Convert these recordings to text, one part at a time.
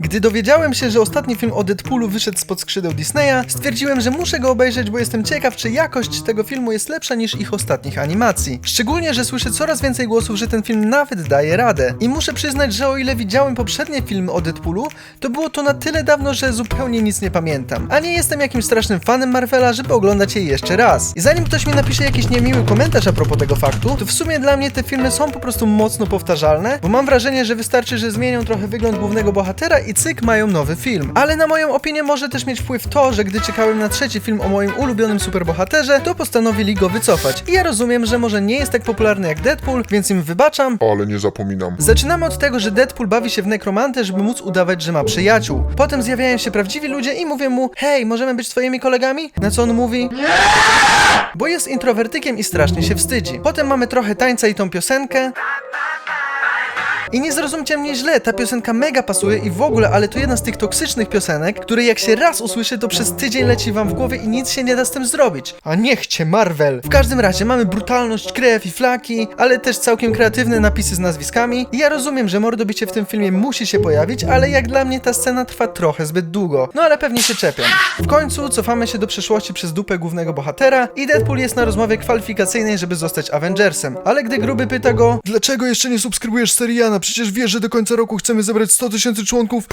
Gdy dowiedziałem się, że ostatni film o Deadpoolu wyszedł spod skrzydeł Disneya, stwierdziłem, że muszę go obejrzeć, bo jestem ciekaw, czy jakość tego filmu jest lepsza niż ich ostatnich animacji. Szczególnie, że słyszę coraz więcej głosów, że ten film nawet daje radę. I muszę przyznać, że o ile widziałem poprzednie filmy o Deadpoolu, to było to na tyle dawno, że zupełnie nic nie pamiętam. A nie jestem jakimś strasznym fanem Marvela, żeby oglądać je jeszcze raz. I zanim ktoś mi napisze jakiś niemiły komentarz a propos tego faktu, to w sumie dla mnie te filmy są po prostu mocno powtarzalne, bo mam wrażenie, że wystarczy, że zmienią trochę wygląd głównego bohatera i cyk mają nowy film. Ale na moją opinię może też mieć wpływ to, że gdy czekałem na trzeci film o moim ulubionym superbohaterze, to postanowili go wycofać. I ja rozumiem, że może nie jest tak popularny jak Deadpool, więc im wybaczam, Ale nie zapominam. Zaczynamy od tego, że Deadpool bawi się w nekromantę, żeby móc udawać, że ma przyjaciół. Potem zjawiają się prawdziwi ludzie i mówią mu, hej, możemy być twoimi kolegami? Na co on mówi, bo jest introwertykiem i strasznie się wstydzi. Potem mamy trochę tańca i tą piosenkę. I nie zrozumcie mnie źle, ta piosenka mega pasuje i w ogóle, ale to jedna z tych toksycznych piosenek, której jak się raz usłyszy, to przez tydzień leci wam w głowie i nic się nie da z tym zrobić. A niech cię Marvel! W każdym razie mamy brutalność, krew i flaki, ale też całkiem kreatywne napisy z nazwiskami. I ja rozumiem, że mordobicie w tym filmie musi się pojawić, ale jak dla mnie ta scena trwa trochę zbyt długo. No ale pewnie się czepiam. W końcu cofamy się do przeszłości przez dupę głównego bohatera i Deadpool jest na rozmowie kwalifikacyjnej, żeby zostać Avengersem. Ale gdy gruby pyta go, dlaczego jeszcze nie subskrybujesz seriana? Przecież wiesz, że do końca roku chcemy zebrać 100 tysięcy członków.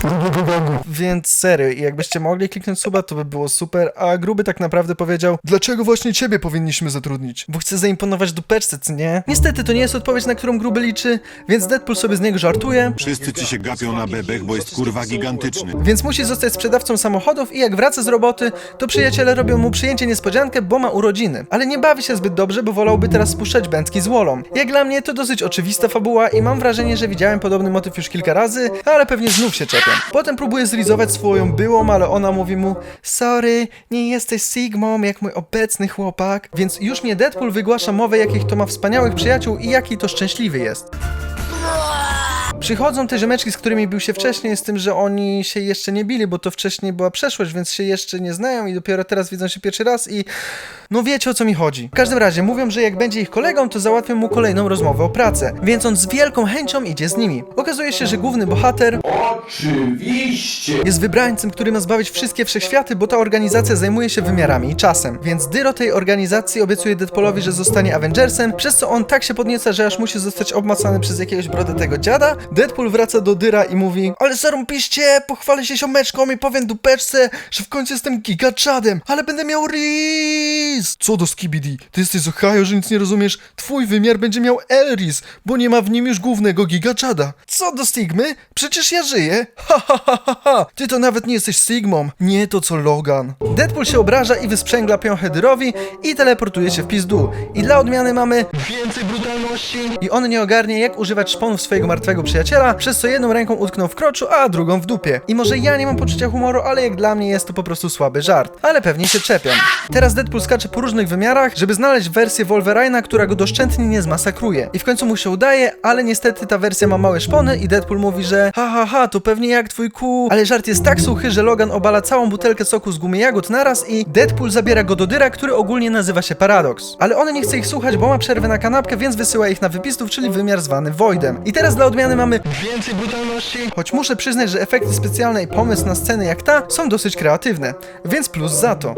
Więc serio, i jakbyście mogli kliknąć suba, to by było super, a gruby tak naprawdę powiedział, dlaczego właśnie ciebie powinniśmy zatrudnić? Bo chce zaimponować dupeczce, co nie? Niestety to nie jest odpowiedź, na którą gruby liczy, więc Deadpool sobie z niego żartuje, Wszyscy ci się gapią na bebech, bo jest kurwa gigantyczny. więc musi zostać sprzedawcą samochodów i jak wraca z roboty, to przyjaciele robią mu przyjęcie niespodziankę, bo ma urodziny. Ale nie bawi się zbyt dobrze, bo wolałby teraz spuszczać bęcki z wolą. Jak dla mnie to dosyć oczywista fabuła i mam wrażenie, że widziałem podobny motyw już kilka razy, ale pewnie znów się czepiam. Potem próbuje zlizować swoją byłą, ale ona mówi mu Sorry, nie jesteś Sigmą jak mój obecny chłopak. Więc już nie Deadpool wygłasza mowę, jakich to ma wspaniałych przyjaciół i jaki to szczęśliwy jest. Przychodzą te ziomeczki, z którymi bił się wcześniej, z tym, że oni się jeszcze nie bili, bo to wcześniej była przeszłość, więc się jeszcze nie znają i dopiero teraz widzą się pierwszy raz i no wiecie o co mi chodzi. W każdym razie mówią, że jak będzie ich kolegą, to załatwią mu kolejną rozmowę o pracę, więc on z wielką chęcią idzie z nimi. Okazuje się, że główny bohater Oczywiście! jest wybrańcem, który ma zbawić wszystkie wszechświaty, bo ta organizacja zajmuje się wymiarami i czasem. Więc Dyro tej organizacji obiecuje Deadpoolowi, że zostanie Avengersem, przez co on tak się podnieca, że aż musi zostać obmacany przez jakiegoś brodatego dziada. Deadpool wraca do Dyra i mówi Ale zarąbiście, pochwalę się siomeczką i powiem dupeczce, że w końcu jestem gigachadem, ale będę miał Riz! Co do Skibidi? Ty jesteś z Ohio, że nic nie rozumiesz? Twój wymiar będzie miał Elris, bo nie ma w nim już głównego gigachada. Co do Stigmy? Przecież ja żyję. Ha ha ha ha ha! Ty to nawet nie jesteś Sigmą, nie to co Logan. Deadpool się obraża i wysprzęgla piąchę Dyrowi i teleportuje się w pizdu. I dla odmiany mamy Więcej brutalności! i on nie ogarnie jak używać szponów swojego martwego przyjaciela, przez co jedną ręką utknął w kroczu, a drugą w dupie. I może ja nie mam poczucia humoru, ale jak dla mnie jest to po prostu słaby żart. Ale pewnie się czepiam. Teraz Deadpool skacze po różnych wymiarach, żeby znaleźć wersję Wolverina, która go doszczętnie nie zmasakruje. I w końcu mu się udaje, ale niestety ta wersja ma małe szpony i Deadpool mówi, że ha ha ha, to pewnie jak twój ku... Ale żart jest tak suchy, że Logan obala całą butelkę soku z gumy jagód naraz i Deadpool zabiera go do Dyra, który ogólnie nazywa się Paradox. Ale on nie chce ich słuchać, bo ma przerwę na kanapkę, więc wysyła ich na wypistów, czyli wymiar zwany Voidem. I teraz dla odmiany mamy Więcej brutalności! Choć muszę przyznać, że efekty specjalne i pomysł na sceny jak ta są dosyć kreatywne, więc plus za to.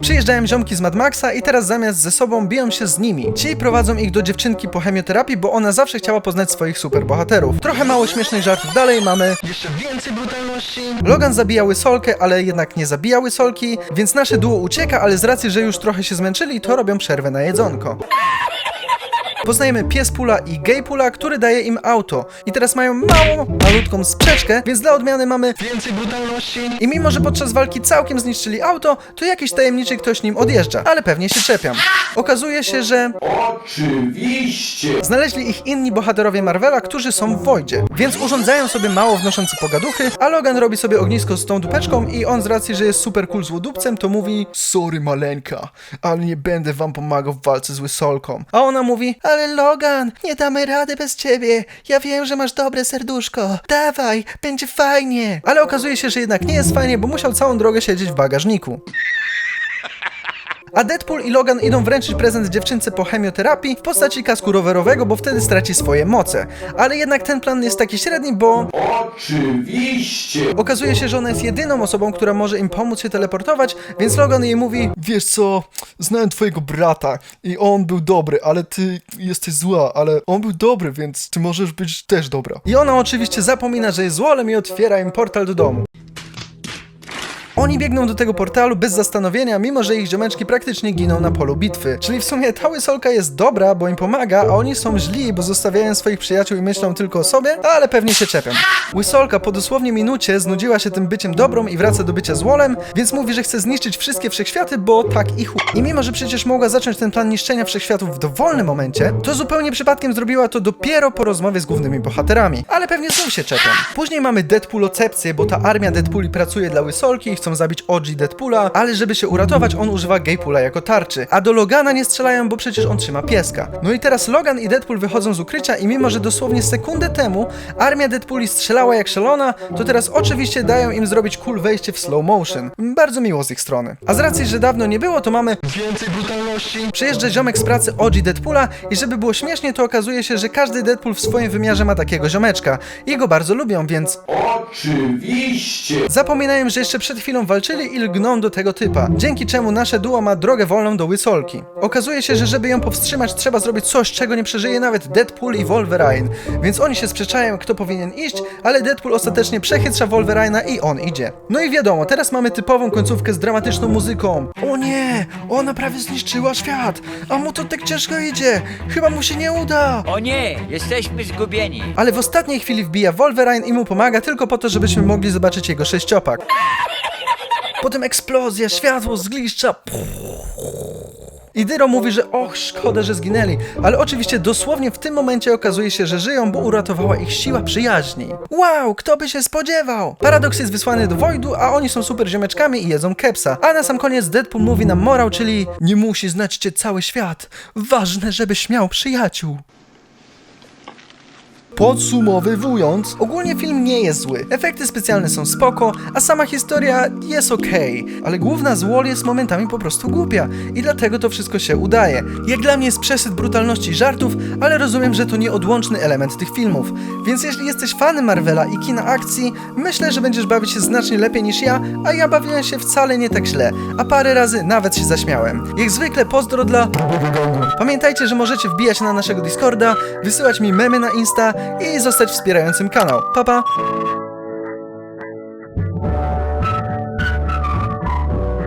Przyjeżdżają ziomki z Mad Maxa i teraz zamiast ze sobą biją się z nimi. Ci prowadzą ich do dziewczynki po chemioterapii, bo ona zawsze chciała poznać swoich superbohaterów. Trochę mało śmiesznych żartów dalej mamy. Jeszcze więcej brutalności! Logan zabija łysolkę, ale jednak nie zabija łysolki, więc nasze duo ucieka, ale z racji, że już trochę się zmęczyli, to robią przerwę na jedzonko. Poznajemy pies Pula i gay Pula, który daje im auto. I teraz mają małą, malutką sprzeczkę, więc dla odmiany mamy Więcej brutalności! i mimo, że podczas walki całkiem zniszczyli auto, to jakiś tajemniczy ktoś nim odjeżdża, ale pewnie się czepiam. Okazuje się, że Oczywiście! znaleźli ich inni bohaterowie Marvela, którzy są w Wojdzie, więc urządzają sobie mało wnoszące pogaduchy, a Logan robi sobie ognisko z tą dupeczką i on z racji, że jest super cool złodupcem, to mówi Sorry maleńka, ale nie będę wam pomagał w walce z łysolką. A ona mówi, ale Logan, nie damy rady bez ciebie, ja wiem, że masz dobre serduszko, dawaj, będzie fajnie. Ale okazuje się, że jednak nie jest fajnie, bo musiał całą drogę siedzieć w bagażniku. A Deadpool i Logan idą wręczyć prezent dziewczynce po chemioterapii w postaci kasku rowerowego, bo wtedy straci swoje moce. Ale jednak ten plan jest taki średni, bo Oczywiście! okazuje się, że ona jest jedyną osobą, która może im pomóc się teleportować, więc Logan jej mówi Wiesz co, znałem twojego brata i on był dobry, ale ty jesteś zła, ale on był dobry, więc ty możesz być też dobra. I ona oczywiście zapomina, że jest złolem i otwiera im portal do domu. Oni biegną do tego portalu bez zastanowienia, mimo że ich ziomeczki praktycznie giną na polu bitwy. Czyli w sumie ta łysolka jest dobra, bo im pomaga, a oni są źli, bo zostawiają swoich przyjaciół i myślą tylko o sobie, ale pewnie się czepią. Łysolka po dosłownie minucie znudziła się tym byciem dobrą i wraca do bycia złolem, więc mówi, że chce zniszczyć wszystkie wszechświaty, bo tak i chuj. I mimo, że przecież mogła zacząć ten plan niszczenia wszechświatów w dowolnym momencie, to zupełnie przypadkiem zrobiła to dopiero po rozmowie z głównymi bohaterami. Ale pewnie znów się czepią. Później mamy Deadpoolocepcję, bo ta armia Deadpooli pracuje dla Łysolki i chcą zabić OG Deadpoola, ale żeby się uratować, on używa Gaypoola jako tarczy. A do Logana nie strzelają, bo przecież on trzyma pieska. No i teraz Logan i Deadpool wychodzą z ukrycia i mimo, że dosłownie sekundę temu armia Deadpooli strzelała jak szalona, to teraz oczywiście dają im zrobić cool wejście w slow motion. Bardzo miło z ich strony. A z racji, że dawno nie było, to mamy Więcej brutalności! Przyjeżdża ziomek z pracy OG Deadpoola i żeby było śmiesznie, to okazuje się, że każdy Deadpool w swoim wymiarze ma takiego ziomeczka. I go bardzo lubią, więc Oczywiście! zapominają, że jeszcze przed chwilą walczyli i lgną do tego typa. Dzięki czemu nasze duo ma drogę wolną do Łysolki. Okazuje się, że żeby ją powstrzymać, trzeba zrobić coś, czego nie przeżyje nawet Deadpool i Wolverine. Więc oni się sprzeczają, kto powinien iść, ale Deadpool ostatecznie przechytrza Wolverine'a i on idzie. No i wiadomo, teraz mamy typową końcówkę z dramatyczną muzyką. O nie! Ona prawie zniszczyła świat! A mu to tak ciężko idzie! Chyba mu się nie uda! O nie, jesteśmy zgubieni. Ale w ostatniej chwili wbija Wolverine i mu pomaga tylko po to, żebyśmy mogli zobaczyć jego sześciopak. Potem eksplozja, światło, zgliszcza. I Dyro mówi, że och, szkoda, że zginęli, ale oczywiście dosłownie w tym momencie okazuje się, że żyją, bo uratowała ich siła przyjaźni. Wow, kto by się spodziewał? Paradoks jest wysłany do Voidu, a oni są super ziomeczkami i jedzą kepsa. A na sam koniec Deadpool mówi nam morał, czyli nie musi znać cię cały świat. Ważne, żebyś miał przyjaciół. Podsumowywując, ogólnie film nie jest zły. Efekty specjalne są spoko, a sama historia jest okej, ale główna z Wall jest momentami po prostu głupia i dlatego to wszystko się udaje. Jak dla mnie jest przesyt brutalności żartów, ale rozumiem, że to nieodłączny element tych filmów. Więc jeśli jesteś fanem Marvela i kina akcji, myślę, że będziesz bawić się znacznie lepiej niż ja, a ja bawiłem się wcale nie tak źle, a parę razy nawet się zaśmiałem. Jak zwykle pozdro dla... Pamiętajcie, że możecie wbijać na naszego Discorda, wysyłać mi memy na Insta i zostać wspierającym kanał. Pa pa!